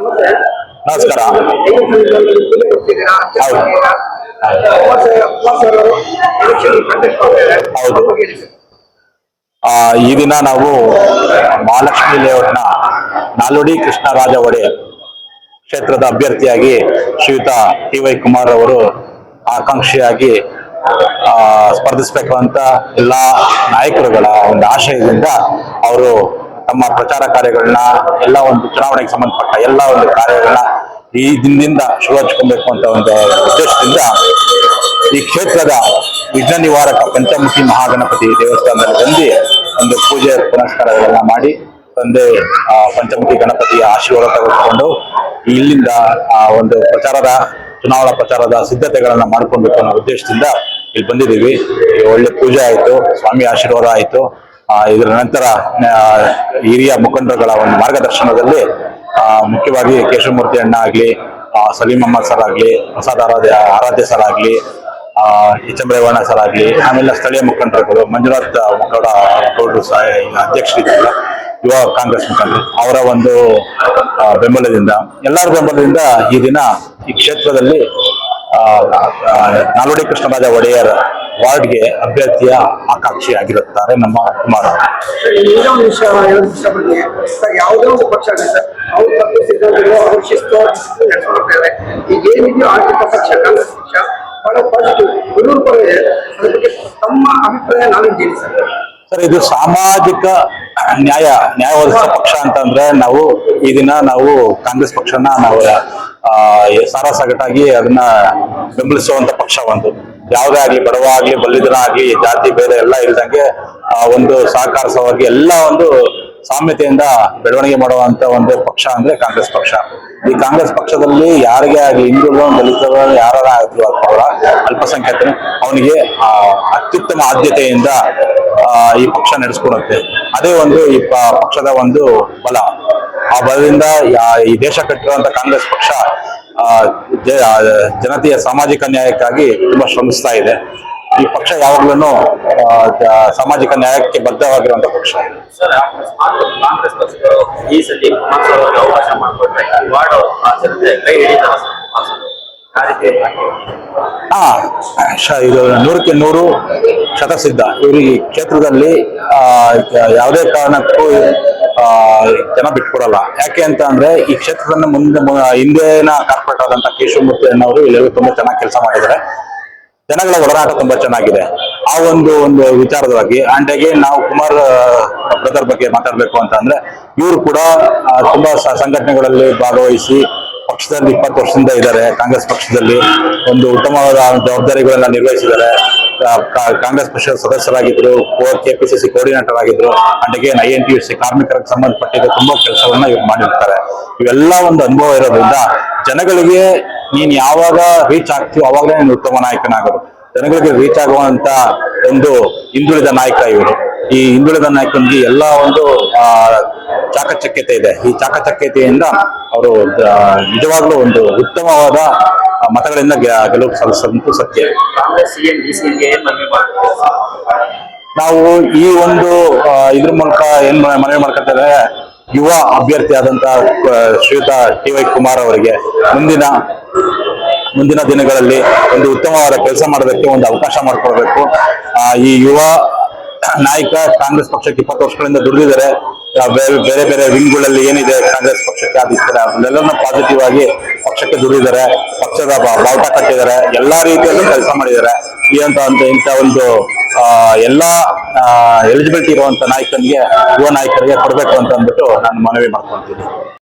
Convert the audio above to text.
ನಮಸ್ಕಾರ ಹೌದು. ಈ ದಿನ ನಾವು ಮಹಾಲಕ್ಷ್ಮಿ ಲೇಔಟ್ನ ನಾಲ್ವಡಿ ಕೃಷ್ಣರಾಜ ಒಡೆ ಕ್ಷೇತ್ರದ ಅಭ್ಯರ್ಥಿಯಾಗಿ ಶ್ರೀಯುತ ಟಿ ವೈ ಕುಮಾರ್ ಅವರು ಆಕಾಂಕ್ಷಿಯಾಗಿ ಸ್ಪರ್ಧಿಸಬೇಕು ಅಂತ ಎಲ್ಲ ನಾಯಕರುಗಳ ಒಂದು ಆಶಯದಿಂದ ಅವರು ತಮ್ಮ ಪ್ರಚಾರ ಕಾರ್ಯಗಳನ್ನ ಎಲ್ಲ ಒಂದು ಚುನಾವಣೆಗೆ ಸಂಬಂಧಪಟ್ಟ ಎಲ್ಲ ಒಂದು ಕಾರ್ಯಗಳನ್ನ ಈ ದಿನದಿಂದ ಶುರು ಹಚ್ಕೊಬೇಕು ಅಂತ ಒಂದು ಉದ್ದೇಶದಿಂದ ಈ ಕ್ಷೇತ್ರದ ವಿಘ್ನ ನಿವಾರಕ ಪಂಚಮುಖಿ ಮಹಾಗಣಪತಿ ದೇವಸ್ಥಾನದಲ್ಲಿ ಬಂದು ಒಂದು ಪೂಜೆ ಪುನಸ್ಕಾರಗಳನ್ನ ಮಾಡಿ ತಂದೆ ಪಂಚಮುಖಿ ಗಣಪತಿಯ ಆಶೀರ್ವಾದ ತೆಗೆದುಕೊಂಡು ಇಲ್ಲಿಂದ, ಆ, ಒಂದು ಪ್ರಚಾರದ, ಚುನಾವಣಾ ಪ್ರಚಾರದ ಸಿದ್ಧತೆಗಳನ್ನ ಮಾಡ್ಕೊಳ್ಬೇಕು ಅನ್ನೋ ಉದ್ದೇಶದಿಂದ ಇಲ್ಲಿ ಬಂದಿದ್ದೀವಿ. ಒಳ್ಳೆ ಪೂಜೆ ಆಯಿತು, ಸ್ವಾಮಿ ಆಶೀರ್ವಾದ ಆಯಿತು. ಇದರ ನಂತರ ಹಿರಿಯ ಮುಖಂಡರುಗಳ ಒಂದು ಮಾರ್ಗದರ್ಶನದಲ್ಲಿ ಮುಖ್ಯವಾಗಿ ಕೇಶವಮೂರ್ತಿ ಅಣ್ಣ ಆಗ್ಲಿ ಸಲೀಂ ಅಹಮದ್ ಸರ್ ಆಗ್ಲಿ, ಪ್ರಸಾದ್ ಆರಾಧ್ಯ ಆರಾಧ್ಯ ಸರ್ ಆಗ್ಲಿ ಎಚ್ ಸರ್ ಆಗ್ಲಿ, ಆಮೇಲೆ ಸ್ಥಳೀಯ ಮುಖಂಡರುಗಳು, ಮಂಜುನಾಥ್ ಮುಖಂಡ ಗೌಡರು ಸಹ ಅಧ್ಯಕ್ಷರಿದ್ದಾರೆ ಯುವ ಕಾಂಗ್ರೆಸ್ ಮುಖಂಡರು. ಅವರ ಒಂದು ಬೆಂಬಲದಿಂದ, ಎಲ್ಲರ ಬೆಂಬಲದಿಂದ ಈ ದಿನ ಈ ಕ್ಷೇತ್ರದಲ್ಲಿ ನಾಲ್ವಡಿ ಕೃಷ್ಣರಾಜ ಒಡೆಯರ್ ವಾರ್ಡ್ಗೆ ಅಭ್ಯರ್ಥಿಯ ಆಕಾಂಕ್ಷಿ ಆಗಿರುತ್ತಾರೆ ನಮ್ಮ ಕುಮಾರ್. ಯಾವುದೇ ಒಂದು ಪಕ್ಷ ಅವ್ರು ತಪ್ಪು ಸಿದ್ಧಾಂತಗಳು ಅವ್ರ ಶಿಸ್ತು ನಡೆಸ್ಕೊಡ್ತಾರೆ ಈಗ ಏನಿದೆಯೋ ಆರ್ಥಿಕ ಪಕ್ಷ ಕಾಂಗ್ರೆಸ್ ಪಕ್ಷ ಬಹಳ ಪಾಸಿಟಿವ್ ಹುಡುಗರು ಪರ ಇದೆ. ಅದ್ರ ಬಗ್ಗೆ ತಮ್ಮ ಅಭಿಪ್ರಾಯ ನಾವಿದ್ದೀವಿ ಸರ್. ಸರ್ ಇದು ಸಾಮಾಜಿಕ ನ್ಯಾಯ ನ್ಯಾಯ ಒದಗಿಸೋ ಪಕ್ಷ ಅಂತಂದ್ರೆ ನಾವು ಈ ದಿನ ನಾವು ಕಾಂಗ್ರೆಸ್ ಪಕ್ಷನ ನಾವು ಸಾರಾಸಗಟಾಗಿ ಅದನ್ನ ಬೆಂಬಲಿಸುವಂತ ಪಕ್ಷ ಒಂದು. ಯಾವುದೇ ಆಗ್ಲಿ, ಬಡವ ಆಗ್ಲಿ ಬಲ್ಲಿದನ ಆಗ್ಲಿ, ಜಾತಿ ಭೇದ ಎಲ್ಲ ಇಲ್ದಂಗೆ ಒಂದು ಸಹಕಾರಸವಾಗಿ ಎಲ್ಲ ಒಂದು ಸಾಮ್ಯತೆಯಿಂದ ಬೆಳವಣಿಗೆ ಮಾಡುವಂತ ಒಂದು ಪಕ್ಷ ಅಂದ್ರೆ ಕಾಂಗ್ರೆಸ್ ಪಕ್ಷ. ಈ ಕಾಂಗ್ರೆಸ್ ಪಕ್ಷದಲ್ಲಿ ಯಾರಿಗೆ ಆಗ್ಲಿ ಹಿಂದುಳಿದ ದಲಿತರು ಯಾರ ಆಗ್ಲಿ ಅವರ ಅಲ್ಪಸಂಖ್ಯಾತರು, ಅವನಿಗೆ ಅತ್ಯುತ್ತಮ ಆದ್ಯತೆಯಿಂದ ಈ ಪಕ್ಷ ನಡೆಸ್ಕೊಡುತ್ತೆ. ಅದೇ ಒಂದು ಈ ಪಕ್ಷದ ಒಂದು ಬಲ. ಆ ಬಲದಿಂದ ಈ ದೇಶ ಕಟ್ಟಿರುವಂತ ಕಾಂಗ್ರೆಸ್ ಪಕ್ಷ ಜನತೆಯ ಸಾಮಾಜಿಕ ನ್ಯಾಯಕ್ಕಾಗಿ ತುಂಬಾ ಶ್ರಮಿಸ್ತಾ ಇದೆ. ಈ ಪಕ್ಷ ಯಾವಾಗ್ಲೂ ಸಾಮಾಜಿಕ ನ್ಯಾಯಕ್ಕೆ ಬದ್ಧವಾಗಿರುವಂತ ಪಕ್ಷ. ಹಾ ಇದು ನೂರಕ್ಕೆ ನೂರು ಶತಸಿದ್ಧ. ಇವರು ಈ ಕ್ಷೇತ್ರದಲ್ಲಿ ಯಾವುದೇ ಕಾರಣಕ್ಕೂ ಜನ ಬಿಟ್ಕೊಡಲ್ಲ. ಯಾಕೆ ಅಂತ ಅಂದ್ರೆ ಈ ಕ್ಷೇತ್ರದನ್ನ ಮುಂದೆ ಹಿಂದಿನ ಕಾರ್ಪೊರೇಟ್ ಆದಂತ ಕೇಶವಮೂರ್ತಿ ಅನ್ನೋರು ಇಲ್ಲಿ ತುಂಬಾ ಚೆನ್ನಾಗಿ ಕೆಲಸ ಮಾಡಿದ್ದಾರೆ. ಜನಗಳ ಒಡನಾಟ ತುಂಬಾ ಚೆನ್ನಾಗಿದೆ. ಆ ಒಂದು ಒಂದು ವಿಚಾರವಾಗಿ ಅಂಡ್ ಅಗೇನ್ ನಾವು ಕುಮಾರ್ ಬ್ರದರ್ ಬಗ್ಗೆ ಮಾತಾಡ್ಬೇಕು ಅಂತ ಅಂದ್ರೆ ಇವರು ಕೂಡ ತುಂಬಾ ಸಂಘಟನೆಗಳಲ್ಲಿ ಭಾಗವಹಿಸಿ ಪಕ್ಷದಲ್ಲಿ ಇಪ್ಪತ್ತು ವರ್ಷದಿಂದ ಇದ್ದಾರೆ. ಕಾಂಗ್ರೆಸ್ ಪಕ್ಷದಲ್ಲಿ ಒಂದು ಉತ್ತಮವಾದ ಜವಾಬ್ದಾರಿಗಳನ್ನ ನಿರ್ವಹಿಸಿದ್ದಾರೆ. ಕಾಂಗ್ರೆಸ್ ಪಕ್ಷದ ಸದಸ್ಯರಾಗಿದ್ರು ಕೆಪಿಸಿಸಿ ಕೋಆರ್ಡಿನೇಟರ್ ಆಗಿದ್ರು and again I N T C ಕಾರ್ಮಿಕರಿಗೆ ಸಂಬಂಧಪಟ್ಟಿದ್ದ ತುಂಬಾ ಕೆಲಸವನ್ನ ಇವ್ರು ಮಾಡಿರ್ತಾರೆ. ಇವೆಲ್ಲ ಒಂದು ಅನುಭವ ಇರೋದ್ರಿಂದ ಜನಗಳಿಗೆ ನೀನ್ ಯಾವಾಗ ರೀಚ್ ಆಗ್ತೀವೋ ಅವಾಗಲೇ ನೀನು ಉತ್ತಮ ನಾಯಕನಾಗೋದು. ಜನಗಳಿಗೆ ರೀಚ್ ಆಗುವಂತ ಒಂದು ಹಿಂದುಳಿದ ನಾಯಕ ಇವರು. ಈ ಹಿಂದುಳಿದ ನಾಯಕನಿಗೆ ಎಲ್ಲ ಒಂದು ಚಾಕಚಕ್ಯತೆ ಇದೆ. ಈ ಚಾಕಚಕ್ಯತೆಯಿಂದ ಅವರು ನಿಜವಾಗ್ಲೂ ಒಂದು ಉತ್ತಮವಾದ ಮತಗಳಿಂದ ಗೆಲುವು ಸಾಧಿಸೋದಂತೂ ಸತ್ಯ. ನಾವು ಈ ಒಂದು ಇದ್ರ ಮೂಲಕ ಏನ್ ಮನವಿ ಮಾಡ್ಕೊತಾರೆ ಯುವ ಅಭ್ಯರ್ಥಿ ಆದಂತ ಶ್ರೀಯುತ ಟಿ ವೈ ಕುಮಾರ್ ಅವರಿಗೆ ಮುಂದಿನ ಮುಂದಿನ ದಿನಗಳಲ್ಲಿ ಒಂದು ಉತ್ತಮವಾದ ಕೆಲಸ ಮಾಡೋದಕ್ಕೆ ಒಂದು ಅವಕಾಶ ಮಾಡಿಕೊಡ್ಬೇಕು ಈ ಯುವ ನಾಯಕ ಕಾಂಗ್ರೆಸ್ ಪಕ್ಷಕ್ಕೆ ಇಪ್ಪತ್ತು ವರ್ಷಗಳಿಂದ ದುಡಿದಿದ್ದಾರೆ. ಬೇರೆ ಬೇರೆ ವಿಂಗ್ ವಿಂಗ್ಗಳಲ್ಲಿ ಏನಿದೆ, ಕಾಂಗ್ರೆಸ್ ಪಕ್ಷಕ್ಕೆ ಅದಕ್ಕೆ ಅದನ್ನೆಲ್ಲರನ್ನ ಪಾಸಿಟಿವ್ ಆಗಿ ಪಕ್ಷಕ್ಕೆ ದುಡಿದಿದ್ದಾರೆ. ಪಕ್ಷದ ಬಾವುಟ ಕಟ್ಟಿದ್ದಾರೆ. ಎಲ್ಲಾ ರೀತಿಯಲ್ಲೂ ಕೆಲಸ ಮಾಡಿದ್ದಾರೆ. ಏನಂತ ಅಂತ ಇಂಥ ಒಂದು ಎಲ್ಲಾ ಎಲಿಜಿಬಿಲಿಟಿ ಇರುವಂತ ನಾಯಕನಿಗೆ, ಯುವ ನಾಯಕರಿಗೆ ಕೊಡಬೇಕು ಅಂತ ಅಂದ್ಬಿಟ್ಟು ನಾನು ಮನವಿ ಮಾಡ್ಕೊಂತೀನಿ